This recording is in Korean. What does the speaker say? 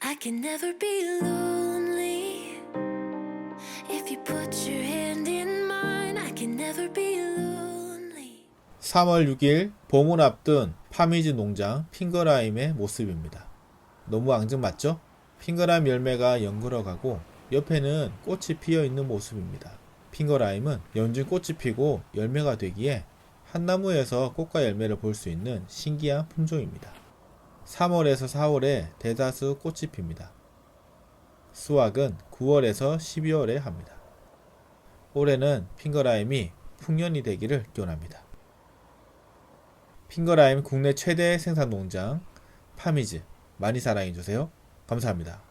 I can never be lonely. If you put your hand in mine, I can never be lonely. 3월 6일 봄을 앞둔 파미즈 농장 핑거라임의 모습입니다. 너무 앙증 맞죠? 핑거라임 열매가 연글어가고 옆에는 꽃이 피어 있는 모습입니다. 핑거라임은 연중 꽃이 피고 열매가 되기에 한 나무에서 꽃과 열매를 볼 수 있는 신기한 품종입니다. 3월에서 4월에 대다수 꽃이 핍니다. 수확은 9월에서 12월에 합니다. 올해는 핑거라임이 풍년이 되기를 기원합니다. 핑거라임 국내 최대 생산 농장 파미즈 많이 사랑해 주세요. 감사합니다.